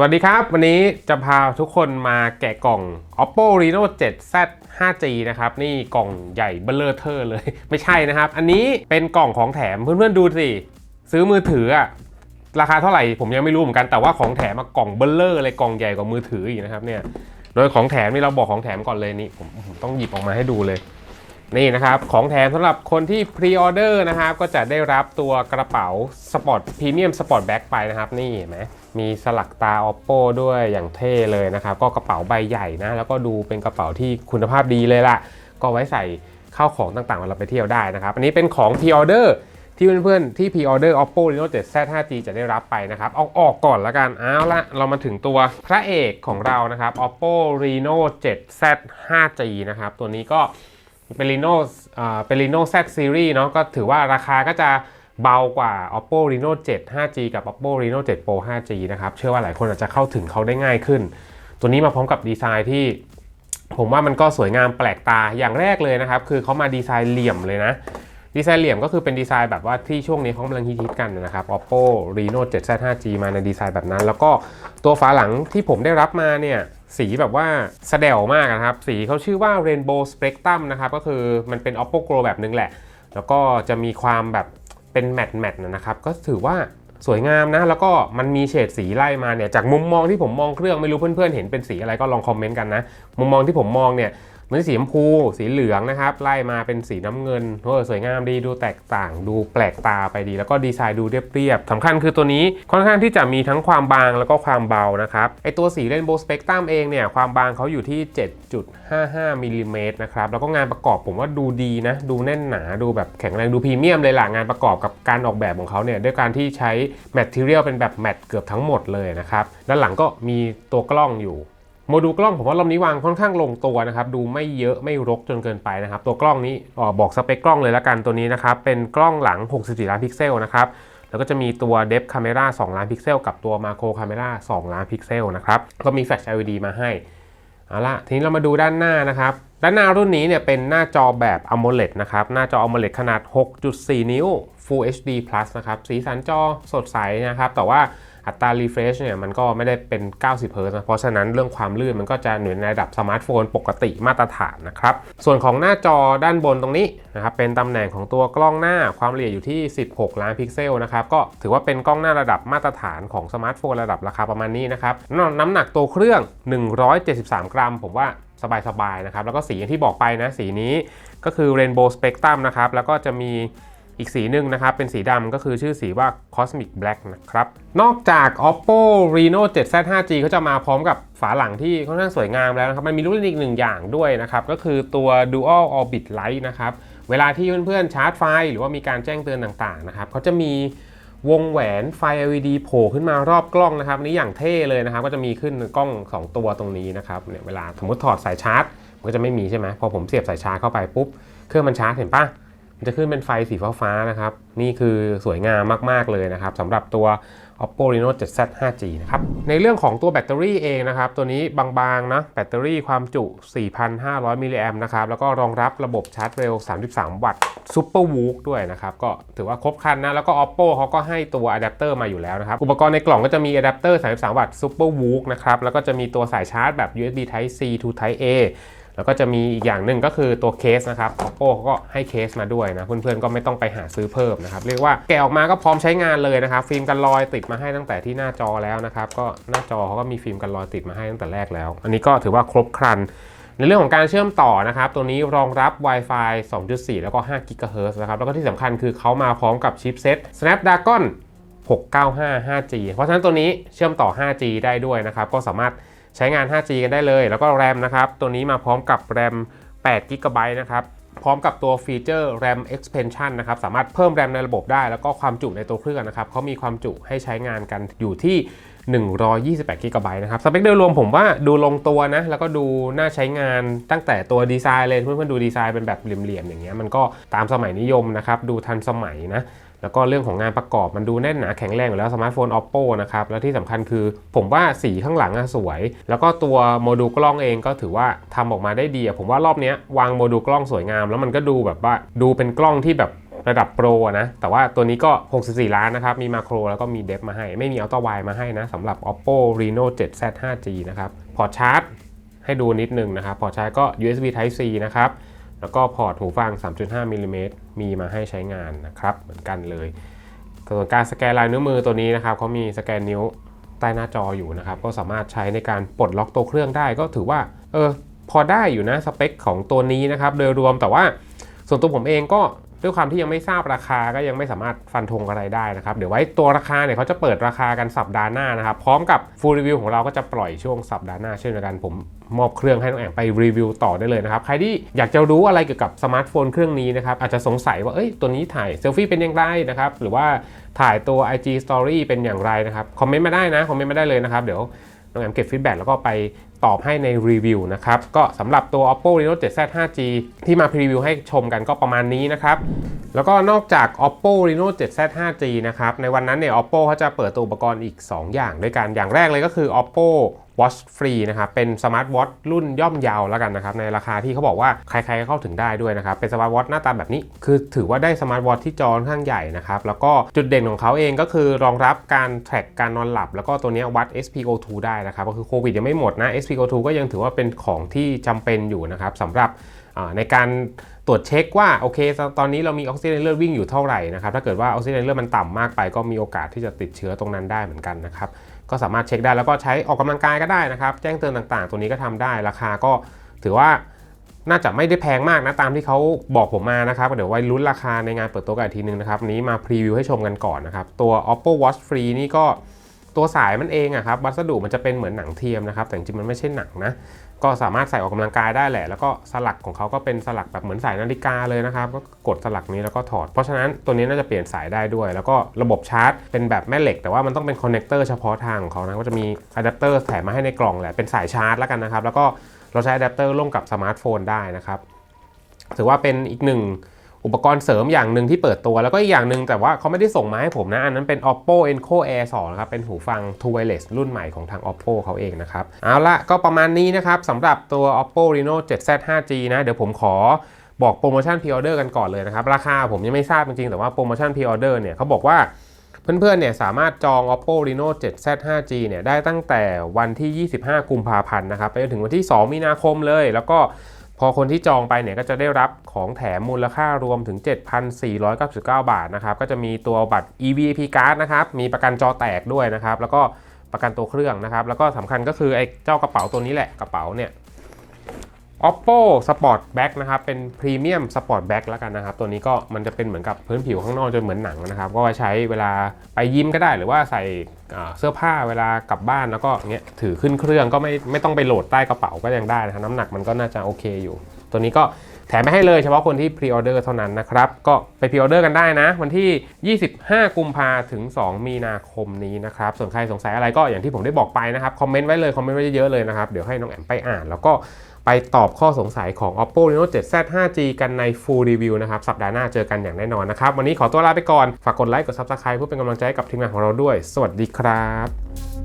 สวัสดีครับ วันนี้จะพาทุกคนมาแกะกล่อง oppo reno 7 z 5g นะครับ นี่กล่องใหญ่เบลเลอร์เทอร์เลย ไม่ใช่นะครับ อันนี้เป็นกล่องของแถมเพื่อนๆดูสิ ซื้อมือถืออะราคาเท่าไหร่ผมยังไม่รู้เหมือนกันแต่ว่าของแถมมากล่องเบลเลอร์เลยกล่องใหญ่กว่ามือถืออีกนะครับเนี่ยโดยของแถมนี่เราบอกของแถมก่อนเลยนี่ผมต้องหยิบออกมาให้ดูเลย นี่นะครับของแถมสำหรับคนที่พรีออเดอร์นะครับก็จะได้รับตัวกระเป๋าสปอร์ตพรีเมียมสปอร์ตแบ็คไปนะครับนี่เห็นไหมมีสลักตา oppo ด้วยอย่างเท่เลยนะครับ ก็กระเป๋าใบใหญ่นะ แล้วก็ดูเป็นกระเป๋าที่คุณภาพดีเลยล่ะ ก็ไว้ใส่ข้าวของต่างๆเวลาไปเที่ยวได้นะครับ อันนี้เป็นของพรีออเดอร์ที่เพื่อนๆ ที่พรีออเดอร์ oppo reno 7 z 5g จะได้รับไปนะครับ เอาออกก่อนละกันเอาละเรามาถึงตัวพระเอกของเรานะครับ oppo reno 7 z 5g นะครับตัวนี้ก็ เป็น Reno อ่าเป็น Reno Z Series เนาะก็ถือว่าราคาก็จะเบากว่า Oppo Reno 7 5G กับ Oppo Reno 7 Pro 5G นะครับ เชื่อว่าหลายคนอาจจะเข้าถึงเขาได้ง่ายขึ้น ตัวนี้มาพร้อมกับดีไซน์ที่ ผมว่ามันก็สวยงามแปลกตาอย่างแรกเลยนะครับ คือเขามาดีไซน์เหลี่ยมเลยนะดีไซน์เหลี่ยมก็คือเป็นดีไซน์แบบว่าที่ช่วงนี้เขากำลังฮิตกันนะครับ Oppo Reno 7 z 5G มาในดีไซน์แบบนั้น แล้วก็ตัวฝาหลังที่ผมได้รับมาเนี่ย สีแบบว่าสแดวมากนะครับ สีเขาชื่อว่า Rainbow Spectrum นะครับ ก็คือมันเป็น Oppo Grow แบบนึงแหละ แล้วก็จะมีความแบบเป็นแมตต์แมตต์นะครับ ก็ถือว่าสวยงามนะ แล้วก็มันมีเฉดสีไล่มาเนี่ย จากมุมมองที่ผมมองเครื่องไม่รู้เพื่อนๆเห็นเป็นสีอะไรก็ลองคอมเมนต์กันนะ มุมมองที่ผมมองเนี่ย มือนสีชมพูสีเหลืองนะครับ ไล่มาเป็นสีน้ำเงินโอ้สวยงามดีดูแตกต่าง ดูแปลกตาไปดี แล้วก็ดีไซน์ดูเรียบๆสำคัญคือตัวนี้ค่อนข้างที่จะมีทั้งความบางแล้วก็ความเบานะครับไอตัวสีเรนโบว์สเปกตรัมเองเนี่ยความบางเขาอยู่ที่ 7.55มิลลิเมตรนะครับแล้วก็งานประกอบผมว่าดูดีนะ ดูแน่นหนาดูแบบแข็งแรงดูพรีเมียมเลยล่ะงานประกอบกับการออกแบบของเขาเนี่ยด้วยการที่ใช้แมทเทียลเป็นแบบแมทเกือบทั้งหมดเลยนะครับด้านหลังก็มีตัวกล้องอยู่ โมดูลกล้องผมว่ารอบนี้วางค่อนข้างลงตัวนะครับ ดูไม่เยอะไม่รกจนเกินไปนะครับ ตัวกล้องนี้ออบอกสเปคกล้องเลยละกันตัวนี้นะครับ เป็นกล้องหลัง 64 ล้านพิกเซลนะครับ แล้วก็จะมีตัว Depth Camera 2ล้านพิกเซลกับตัว Macro Camera 2ล้านพิกเซลนะครับ ก็มีแฟลช LED มาให้เอาละทีนี้เรามาดูด้านหน้านะครับ ด้านหน้ารุ่นนี้เนี่ยเป็นหน้าจอแบบ AMOLED นะครับ หน้าจอ AMOLED ขนาด 6.4 นิ้ว Full HD Plus นะครับ สีสันจอสดใสนะครับ แต่ว่า อัตรา refresh เนี่ยมันก็ไม่ได้เป็น 90 Hz นะเพราะฉะนั้นเรื่องความลื่นมันก็จะอยู่ในระดับสมาร์ทโฟนปกติมาตรฐานนะครับ ส่วนของหน้าจอด้านบนตรงนี้นะครับเป็นตำแหน่งของตัวกล้องหน้าความละเอียดอยู่ที่ 16 ล้านพิกเซลนะครับก็ถือว่าเป็นกล้องหน้าระดับมาตรฐานของสมาร์ทโฟนระดับราคาประมาณนี้นะครับน้ำหนักตัวเครื่อง 173 กรัม ผมว่าสบายๆนะครับแล้วก็สีอย่างที่บอกไปนะสีนี้ก็คือ Rainbow Spectrum นะครับแล้วก็จะมี อีกสีหนึ่งนะครับ เป็นสีดำก็คือชื่อสีว่า Cosmic Black นะครับ นอกจาก Oppo Reno 7 z 5G เขาจะมาพร้อมกับฝาหลังที่ค่อนข้างสวยงามแล้วนะครับ มันมีรุ่นอีกหนึ่งอย่างด้วยนะครับ ก็คือตัว Dual Orbit Light นะครับ เวลาที่เพื่อนๆชาร์จไฟ หรือว่ามีการแจ้งเตือนต่างๆนะครับเขาจะมีวงแหวนไฟ LED โผล่ขึ้นมารอบกล้องนะครับนี้อย่างเท่เลยนะครับ ก็จะมีขึ้นกล้อง 2 ตัวตรงนี้นะครับเนี่ยเวลาสมมติถอดสายชาร์จ มันก็จะไม่มีใช่ไหมพอผมเสียบสายชาร์จเข้าไปปุ๊บเครื่องมันชาร์จเห็นปะ มันจะขึ้นเป็นไฟสีฟ้าๆนะครับ นี่คือสวยงามมากๆเลยนะครับสำหรับตัว Oppo Reno 7 z 5G นะครับ ในเรื่องของตัวแบตเตอรี่เองนะครับ ตัวนี้บางๆนะแบตเตอรี่ความจุ 4,500 มิลลิแอมนะครับ แล้วก็รองรับระบบชาร์จเร็ว 33 วัตต์ Super w o o ด้วยนะครับ ก็ถือว่าครบครันนะ แล้วก็ Oppo เขาก็ให้ตัวอะแดปเตอร์มาอยู่แล้วนะครับ อุปกรณ์ในกล่องก็จะมีอะแดปเตอร์ 33 วัตต์ Super w o o นะครับ แล้วก็จะมีตัวสายชาร์จแบบ USB Type C to Type A แล้วก็จะมีอีกอย่างหนึ่งก็คือตัวเคสนะครับ oppo เขาก็ให้เคสมาด้วยนะเพื่อนๆก็ไม่ต้องไปหาซื้อเพิ่มนะครับ เรียกว่าแกะออกมาก็พร้อมใช้งานเลยนะครับ ฟิล์มกันรอยติดมาให้ตั้งแต่ที่หน้าจอแล้วนะครับ ก็หน้าจอเขาก็มีฟิล์มกันรอยติดมาให้ตั้งแต่แรกแล้ว อันนี้ก็ถือว่าครบครันในเรื่องของการเชื่อมต่อนะครับ ตัวนี้รองรับ Wi-Fi 2.4 แล้วก็5 GHz นะครับ แล้วก็ที่สำคัญคือเขามาพร้อมกับชิปเซ็ต Snapdragon 695 5G เพราะฉะนั้นตัวนี้เชื่อมต่อ 5G ได้ด้วยนะครับ ก็สามารถ ใช้งาน 5G กันได้เลย แล้วก็แรมนะครับ ตัวนี้มาพร้อมกับแรม8 g b นะครับ พร้อมกับตัวฟีเจอร์ RAM expansion นะครับ สามารถเพิ่มแรมในระบบได้ แล้วก็ความจุในตัวเครื่องนะครับเขามีความจุให้ใช้งานกันอยู่ที่ 128 g b นะครับ สเปคโดยรวมผมว่าดูลงตัวนะ แล้วก็ดูน่าใช้งานตั้งแต่ตัวดีไซน์เลยเพื่อนๆดูดีไซน์เป็นแบบเหลี่ยมๆอย่างเงี้ยมันก็ตามสมัยนิยมนะครับ ดูทันสมัยนะแล้วก็เรื่องของงานประกอบมันดูแน่นหนาแข็งแรงอยู่แล้วสมาร์ทโฟน oppo นะครับ แล้วที่สำคัญคือผมว่าสีข้างหลังอะสวย แล้วก็ตัวโมดูลกล้องเองก็ถือว่าทำออกมาได้ดีผมว่ารอบเนี้ยวางโมดูลกล้องสวยงาม แล้วมันก็ดูแบบว่าดูเป็นกล้องที่แบบ ระดับโปรอะนะ แต่ว่าตัวนี้ก็ 64 ล้านนะครับ มีมาโครแล้วก็มีเดฟมาให้ ไม่มีอัลตร้าไวมาให้นะสำหรับ oppo reno 7z 5g นะครับ พอร์ตชาร์จให้ดูนิดนึงนะครับ พอร์ตชาร์จก็ usb type c นะครับ แล้วก็พอร์ตหูฟัง 3.5มิลลิเมตรมีมาให้ใช้งานนะครับ เหมือนกันเลยส่วนการสแกนลายนิ้วมือตัวนี้นะครับเขามีสแกนนิ้วใต้หน้าจออยู่นะครับ ก็สามารถใช้ในการปลดล็อกตัวเครื่องได้ก็ถือว่าเออพอได้อยู่นะสเปคของตัวนี้นะครับ โดยรวมแต่ว่าส่วนตัวผมเองก็ ด้วยความที่ยังไม่ทราบราคาก็ยังไม่สามารถฟันธงอะไรได้นะครับ เดี๋ยวไว้ตัวราคาเนี่ยเขาจะเปิดราคากันสัปดาห์หน้านะครับ พร้อมกับฟูลรีวิวของเราก็จะปล่อยช่วงสัปดาห์หน้าเช่นเดียวกันผมมอบเครื่องให้น้องแอมไปรีวิวต่อได้เลยนะครับ ใครที่อยากจะรู้อะไรเกี่ยวกับสมาร์ทโฟนเครื่องนี้นะครับ อาจจะสงสัยว่าเอ้ยตัวนี้ถ่ายเซลฟี่เป็นอย่างไรนะครับ หรือว่าถ่ายตัว IG Story เป็นอย่างไรนะครับ คอมเมนต์มาได้นะ คอมเมนต์มาได้เลยนะครับ เดี๋ยวน้องแอมเก็บฟีดแบ็กแล้วก็ไป ตอบให้ในรีวิวนะครับ ก็สำหรับตัว oppo reno 7z 5g ที่มาพรีวิวให้ชมกันก็ประมาณนี้นะครับ แล้วก็นอกจาก oppo reno 7z 5g นะครับ ในวันนั้นเนี่ย oppo เขาจะเปิดตัวอุปกรณ์อีก 2 อย่างด้วยกัน อย่างแรกเลยก็คือ oppo watch free นะครับเป็นสมาร์ทวอทรุ่นย่อมเยาวแล้วกันนะครับในราคาที่เขาบอกว่าใครๆก็เข้าถึงได้ด้วยนะครับเป็นสมาร์ทวอทหน้าตาแบบนี้ คือถือว่าได้สมาร์ทวอทที่จอค่อนข้างใหญ่นะครับแล้วก็จุดเด่นของเขาเองก็คือรองรับการแทร็กการนอนหลับ แล้วก็ตัวเนี้ยวัด SpO2 ได้นะครับก็คือโควิดยังไม่หมดนะ SpO2 ก็ยังถือว่าเป็นของที่จำเป็นอยู่นะครับสำหรับในการตรวจเช็คว่าโอเคตอนนี้เรามีออกซิเจนเลือดวิ่งอยู่เท่าไหร่นะครับถ้าเกิดว่าออกซิเจนเลือดมันต่ำมากไป ก็มีโอกาสที่จะติดเชื้อตรงนั้นได้เหมือนกันนะครับก็สามารถเช็คได้แล้วก็ใช้ออกกำลังกายก็ได้นะครับ แจ้งเตือนต่างๆ ตัวนี้ก็ทำได้ราคาก็ถือว่าน่าจะไม่ได้แพงมากนะตามที่เขาบอกผมมานะครับเดี๋ยวไว้ลุ้นราคาในงานเปิดตัวกันอีกทีนึงนะครับนี้มาพรีวิวให้ชมกันก่อนนะครับตัว oppo watch free นี่ก็ ตัวสายมันเองอะครับวัสดุมันจะเป็นเหมือนหนังเทียมนะครับ แต่จริงๆมันไม่ใช่หนังนะก็สามารถใส่ออกกำลังกายได้แหละ แล้วก็สลักของเขาก็เป็นสลักแบบเหมือนสายนาฬิกาเลยนะครับ ก็กดสลักนี้แล้วก็ถอด เพราะฉะนั้นตัวนี้น่าจะเปลี่ยนสายได้ด้วย แล้วก็ระบบชาร์จเป็นแบบแม่เหล็ก แต่ว่ามันต้องเป็นคอนเนคเตอร์เฉพาะทางของเขานะ ก็จะมีอะแดปเตอร์แถมมาให้ในกล่องแหละ เป็นสายชาร์จแล้วกันนะครับ แล้วก็เราใช้อะแดปเตอร์ร่วมกับสมาร์ทโฟนได้นะครับ ถือว่าเป็นอีกหนึ่ง อุปกรณ์เสริมอย่างหนึ่งที่เปิดตัว แล้วก็อีกอย่างหนึ่งแต่ว่าเขาไม่ได้ส่งมาให้ผมนะ อันนั้นเป็น oppo enco air 2นะครับ เป็นหูฟัง True Wireless รุ่นใหม่ของทาง oppo เขาเองนะครับ เอาละก็ประมาณนี้นะครับสำหรับตัว oppo reno 7z 5g นะเดี๋ยวผมขอบอกโปรโมชั่น pre order กันก่อนเลยนะครับ ราคาผมยังไม่ทราบจริงๆ แต่ว่าโปรโมชั่น pre order เนี่ยเขาบอกว่าเพื่อนๆ เนี่ยสามารถจอง oppo reno 7z 5g เนี่ยได้ตั้งแต่วันที่ 25 กุมภาพันธ์นะครับ ไปจนถึงวันที่ 2 มีนาคมเลย แล้วก็ พอคนที่จองไปเนี่ยก็จะได้รับของแถมมูลค่ารวมถึง 7,499 บาทนะครับ ก็จะมีตัวบัตร EVP card นะครับ มีประกันจอแตกด้วยนะครับ แล้วก็ประกันตัวเครื่องนะครับ แล้วก็สำคัญก็คือไอ้เจ้ากระเป๋าตัวนี้แหละ กระเป๋าเนี่ย oppo sport bag นะครับ เป็น premium sport bag แล้วกันนะครับ ตัวนี้ก็มันจะเป็นเหมือนกับพื้นผิวข้างนอกจนเหมือนหนังนะครับ ก็ไว้ใช้เวลาไปยิมก็ได้หรือว่าใส่เสื้อผ้าเวลากลับบ้านแล้วก็เงี้ยถือขึ้นเครื่องก็ไม่ไม่ต้องไปโหลดใต้กระเป๋าก็ยังได้นะครับ น้ำหนักมันก็น่าจะโอเคอยู่ ตัวนี้ก็แถมไปให้เลยเฉพาะคนที่พรีออเดอร์เท่านั้นนะครับ ก็ไปพรีออเดอร์กันได้นะ วันที่ 25 กุมภาถึง 2 มีนาคมนี้นะครับ ส่วนใครสงสัยอะไรก็อย่างที่ผมได้บอกไปนะครับ คอมเมนต์ไว้เลย คอมเมนต์ไว้เยอะๆเลยนะครับ เดี๋ยวให้น้องแอมไปอ่าน แล้วก็ ไปตอบข้อสงสัยของ oppo reno 7z 5g กันใน full review นะครับ สัปดาห์หน้าเจอกันอย่างแน่นอนนะครับ วันนี้ขอตัวลาไปก่อน ฝากกดไลค์ กด subscribe เพื่อเป็นกำลังใจกับทีมงานของเราด้วย สวัสดีครับ